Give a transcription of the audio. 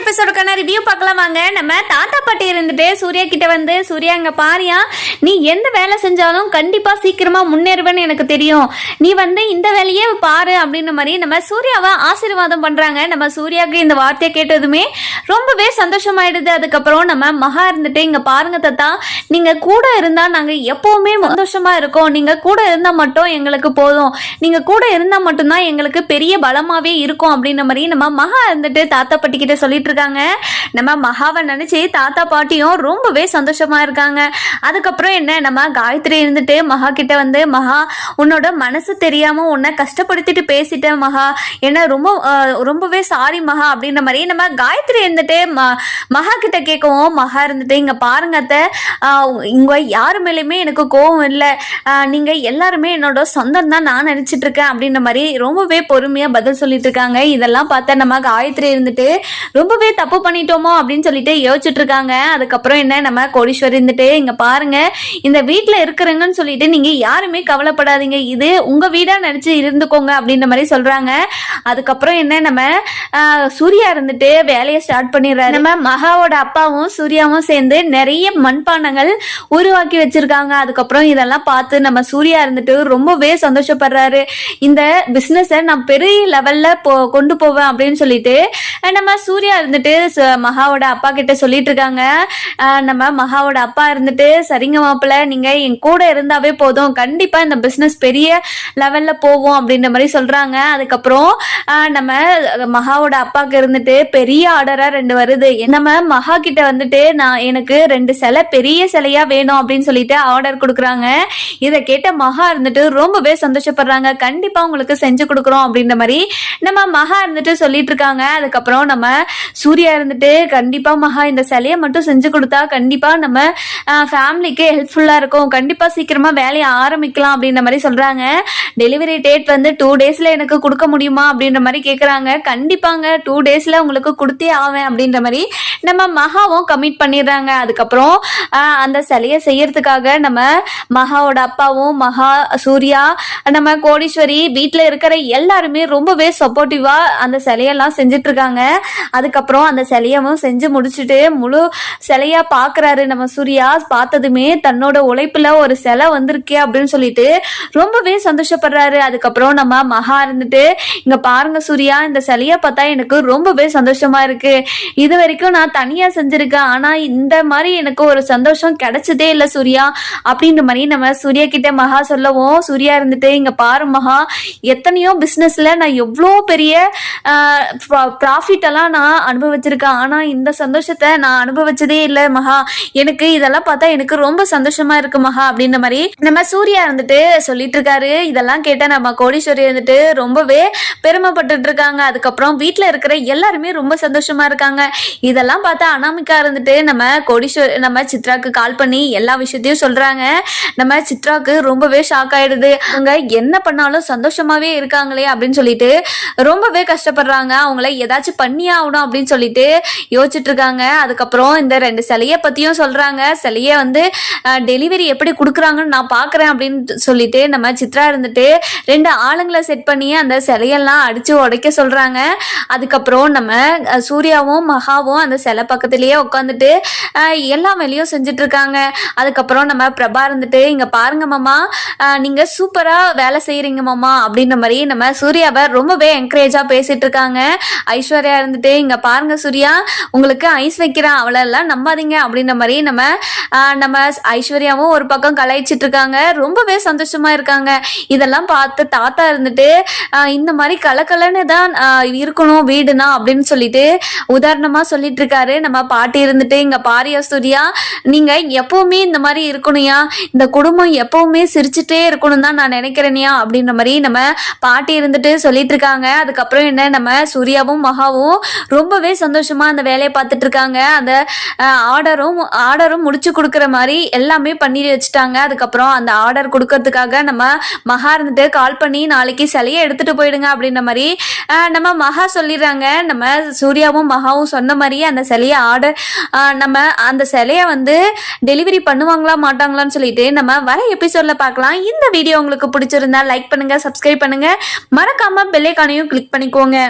எபிசோடுக்கான review பார்க்கலாம் வாங்க. நம்ம தாத்தா பாட்டி இருந்துட்டு சூர்யா கிட்ட வந்து சூர்யா இங்க பாரியா நீ எந்த வேலை செஞ்சாலும் கண்டிப்பா சீக்கிரமா முன்னேறுவேன்னு எனக்கு தெரியும். நீ வந்து இந்த வேலையே பாரு அப்படின்ற மாதிரி நம்ம சூர்யாவை ஆசீர்வாதம் பண்றாங்க. நம்ம சூர்யாவுக்கு இந்த வார்த்தையை கேட்டதுமே ரொம்பவே சந்தோஷமாயிடுது. அதுக்கப்புறம் நம்ம மகா இருந்துட்டு இங்க பாருங்க தாத்தா நீங்க கூட இருந்தா நாங்க எப்பவுமே சந்தோஷமா இருக்கோம். நீங்க கூட இருந்தா மட்டும் எங்களுக்கு போதும். நீங்க கூட இருந்தா மட்டும்தான் எங்களுக்கு பெரிய பலமாவே இருக்கும் அப்படின்ற மாதிரி நம்ம மகா இருந்துட்டு தாத்தா பாட்டி கிட்ட சொல்லிட்டு இருக்காங்க. நம்ம மகாவை நினச்சி தாத்தா பாட்டியும் ரொம்பவே சந்தோஷமா இருக்காங்க. அதுக்கப்புறம் என்ன நம்ம காயத்ரி இருந்துட்டு மகா கிட்ட வந்து மகா உன்னோட மனசு தெரியாம உன்னை கஷ்டப்படுத்திட்டு பேசிட்டேன் மகா. என்ன ரொம்ப ரொம்பவே சாரி மகா அப்படின்ற மாதிரி நம்ம காயத்ரி இருந்துட்டு ம மகா கிட்ட கேட்கவும் மகா இருந்துட்டு இங்க பாருங்க அத்தை. இங்கே இங்க யாரு மேலேயுமே எனக்கு கோவம் இல்லை. நீங்க எல்லாருமே என்னோட சொந்தம் தான் நான் நினைச்சிட்டு இருக்கேன் அப்படின்ற மாதிரி ரொம்பவே பொறுமையா பதில் சொல்லிட்டு இருக்காங்க. இதெல்லாம் பார்த்தா நம்ம காயத்ரி இருந்துட்டு ரொம்ப ரொம்பவே தப்பு பண்ணிட்டோமோ அப்படின்னு சொல்லிட்டு யோசிச்சுட்டு இருக்காங்க அதுக்கப்புறம் என்ன நம்ம கோடீஸ்வரி இருந்துட்டு இங்க பாருங்க இந்த வீட்டுல இருக்கிறங்கன்னு சொல்லிட்டு நீங்க யாருமே கவலைப்படாதீங்க. இது உங்க வீடா நினைச்சு இருந்துக்கோங்க அப்படின்ற மாதிரி சொல்றாங்க. அதுக்கப்புறம் என்ன நம்ம சூர்யா இருந்துட்டு வேலையை ஸ்டார்ட் பண்ணிடுறாரு. நம்ம மகாவோட அப்பாவும் சூர்யாவும் சேர்ந்து நிறைய மண்பாண்டங்கள் உருவாக்கி வச்சிருக்காங்க. அதுக்கப்புறம் இதெல்லாம் பார்த்து நம்ம சூர்யா இருந்துட்டு ரொம்பவே சந்தோஷப்படுறாரு. இந்த பிஸ்னஸை நான் பெரிய லெவல்ல போ கொண்டு போவேன் அப்படின்னு சொல்லிட்டு நம்ம சூர்யா இருந்துட்டு ச- மகாவோட அப்பா கிட்ட சொல்லிட்டு இருக்காங்க. நம்ம மகாவோட அப்பா இருந்துட்டு சரிங்க மாப்பிள்ள நீங்க என் கூட இருந்தாவே போதும். கண்டிப்பா இந்த பிசினஸ் பெரிய லெவல்ல போவோம் அப்படின்ற மாதிரி சொல்றாங்க. அதுக்கப்புறம் நம்ம மகாவோட அப்பாக்கு இருந்துட்டு பெரிய ஆர்டரா ரெண்டு வருது. நம்ம மகா கிட்ட வந்துட்டு நான் எனக்கு ரெண்டு சிலை பெரிய சிலையா வேணும் அப்படின்னு சொல்லிட்டு ஆர்டர் கொடுக்குறாங்க. இதை கேட்ட மகா இருந்துட்டு ரொம்பவே சந்தோஷப்படுறாங்க. கண்டிப்பா உங்களுக்கு செஞ்சு கொடுக்குறோம் அப்படின்ற மாதிரி நம்ம மகா இருந்துட்டு சொல்லிட்டு இருக்காங்க. அதுக்கப்புறம் நம்ம சூர்யா இருந்துட்டு கண்டிப்பா மகா இந்த சிலையை மட்டும் செஞ்சு கொடுத்தா கண்டிப்பா நம்ம ஃபேமிலிக்கு ஹெல்ப்ஃபுல்லா இருக்கும். கண்டிப்பா சீக்கிரமா வேலையை ஆரம்பிக்கலாம் அப்படின்ற மாதிரி சொல்றாங்க. டெலிவரி டேட் வந்து டூ டேஸ்ல எனக்கு கொடுக்க முடியுமா அப்படின்ற மாதிரி கேக்குறாங்க. கண்டிப்பாங்க டூ டேஸ்ல உங்களுக்கு கொடுத்தே ஆவேன் அப்படின்ற மாதிரி நம்ம மகாவும் கமிட் பண்ணிடுறாங்க. அதுக்கப்புறம் அந்த சிலையை செய்யறதுக்காக நம்ம மகாவோட அப்பாவும் மகா சூர்யா நம்ம கோடீஸ்வரி வீட்டில் இருக்கிற எல்லாருமே ரொம்பவே சப்போர்ட்டிவா அந்த சிலையெல்லாம் செஞ்சுட்டு இருக்காங்க. அதுக்கு அதுக்கப்புறம் அந்த சிலையவும் செஞ்சு முடிச்சுட்டு முழு சிலையா பார்க்கறாரு நம்ம சூர்யா. பார்த்ததுமே தன்னோட உழைப்புல ஒரு சிலை வந்திருக்கே அப்படின்னு சொல்லிட்டு ரொம்பவே சந்தோஷப்படுறாரு. அதுக்கப்புறம் நம்ம மகா இருந்துட்டு இங்க பாருங்க சூர்யா இந்த சிலைய பார்த்தா எனக்கு ரொம்பவே சந்தோஷமா இருக்கு. இது வரைக்கும் நான் தனியா செஞ்சிருக்கேன். ஆனா இந்த மாதிரி எனக்கு ஒரு சந்தோஷம் கிடைச்சதே இல்லை சூர்யா. அப்படின்ற மாதிரி நம்ம சூர்யா கிட்ட மகா சொல்லவும் சூர்யா இருந்துட்டு இங்க பாரு மகா எத்தனையோ பிசினஸ்ல நான் எவ்வளோ பெரிய ப்ராஃபிட் எல்லாம் நான் அனுபவிச்சிருக்கேன் ஆனா இந்த சந்தோஷத்தை நான் அனுபவிச்சதே இல்லை மகா. எனக்கு இதெல்லாம் பார்த்தா எனக்கு ரொம்ப சந்தோஷமா இருக்கு மகா அப்படின்ற மாதிரி நம்ம சூர்யா இருந்துட்டு சொல்லிட்டு இருக்காரு. இதெல்லாம் கேட்டால் நம்ம கோடீஸ்வரி இருந்துட்டு ரொம்பவே பெருமைப்பட்டுட்டு இருக்காங்க. அதுக்கப்புறம் வீட்டில் இருக்கிற எல்லாருமே ரொம்ப சந்தோஷமா இருக்காங்க. இதெல்லாம் பார்த்தா அனாமிக்கா இருந்துட்டு நம்ம கோடீஸ்வரி நம்ம சித்ராக்கு கால் பண்ணி எல்லா விஷயத்தையும் சொல்றாங்க. நம்ம சித்ராக்கு ரொம்பவே ஷாக் ஆயிடுது. அவங்க என்ன பண்ணாலும் சந்தோஷமாவே இருக்காங்களே அப்படின்னு சொல்லிட்டு ரொம்பவே கஷ்டப்படுறாங்க. அவங்கள ஏதாச்சும் பண்ணியே ஆகணும் அப்படின்னு சொல்லிட்டு யோசிச்சுட்டு இருக்காங்க அதுக்கப்புறம் இந்த ரெண்டு சிலைய பத்தியும் சொல்றாங்க. சிலைய வந்து டெலிவரி எப்படி கொடுக்குறாங்கன்னு நான் பாக்குறேன் அப்படின்னு சொல்லிட்டு நம்ம சித்ரா இருந்துட்டு ரெண்டு ஆளுங்களை செட் பண்ணி அந்த சிலையெல்லாம் அடிச்சு உடைக்க சொல்றாங்க. அதுக்கப்புறம் நம்ம சூர்யாவும் மகாவும் அந்த சிலை பக்கத்துலயே உட்காந்துட்டு எல்லா வேலையும் செஞ்சுட்டு இருக்காங்க அதுக்கப்புறம் நம்ம பிரபா இருந்துட்டு இங்க பாருங்க மாமா அஹ், நீங்க சூப்பரா வேலை செய்யறீங்க மாமா. அப்படின்ற மாதிரி நம்ம சூர்யாவை ரொம்பவே என்கரேஜா பேசிட்டு இருக்காங்க ஐஸ்வர்யா இருந்துட்டு இங்க பாருங்க சூர்யா. உங்களுக்கு ஐஸ் வைக்கிறான் அவளை எல்லாம் நம்பாதீங்க. அப்படின்ற மாதிரி நம்ம நம்ம ஐஸ்வர்யாவும் ஒரு பக்கம் கலாய்ச்சிட்டு இருக்காங்க. ரொம்பவே சந்தோஷமா இருக்காங்க. இதெல்லாம் பார்த்து தாத்தா இருந்துட்டு இந்த மாதிரி கலக்கலன்னு தான் இருக்கணும் வீடுனா அப்படின்னு சொல்லிட்டு உதாரணமா சொல்லிட்டு இருக்காரு. நம்ம பாட்டி இருந்துட்டு இங்க பாரியா சூர்யா நீங்க எப்பவுமே இந்த மாதிரி இருக்கணும்யா. இந்த குடும்பம் எப்பவுமே சிரிச்சுட்டே இருக்கணும் தான் நான் நினைக்கிறேனியா. அப்படின்ற மாதிரி நம்ம பாட்டி இருந்துட்டு சொல்லிட்டு இருக்காங்க. அதுக்கப்புறம் என்ன நம்ம சூர்யாவும் மகாவும் ரொம்ப ரொம்பவே சந்தோஷமா அந்த வேலையை பார்த்துட்டு இருக்காங்க. அந்த ஆர்டரும் ஆர்டரும் முடிச்சு கொடுக்குற மாதிரி எல்லாமே பண்ணி வச்சுட்டாங்க. அதுக்கப்புறம் அந்த ஆர்டர் கொடுக்கறதுக்காக நம்ம மகா இருந்துட்டு கால் பண்ணி நாளைக்கு சிலையை எடுத்துட்டு போயிடுங்க அப்படின்ற மாதிரி நம்ம மகா சொல்லிடுறாங்க. நம்ம சூர்யாவும் மகாவும் சொன்ன மாதிரியே அந்த சிலையை ஆர்டர் நம்ம அந்த சிலையை வந்து டெலிவரி பண்ணுவாங்களா மாட்டாங்களான்னு சொல்லிட்டு நம்ம வர எபிசோட்ல பார்க்கலாம். இந்த வீடியோ உங்களுக்கு பிடிச்சிருந்தா லைக் பண்ணுங்க சப்ஸ்கிரைப் பண்ணுங்க. மறக்காம பெல்லைக்கானையும் கிளிக் பண்ணிக்கோங்க.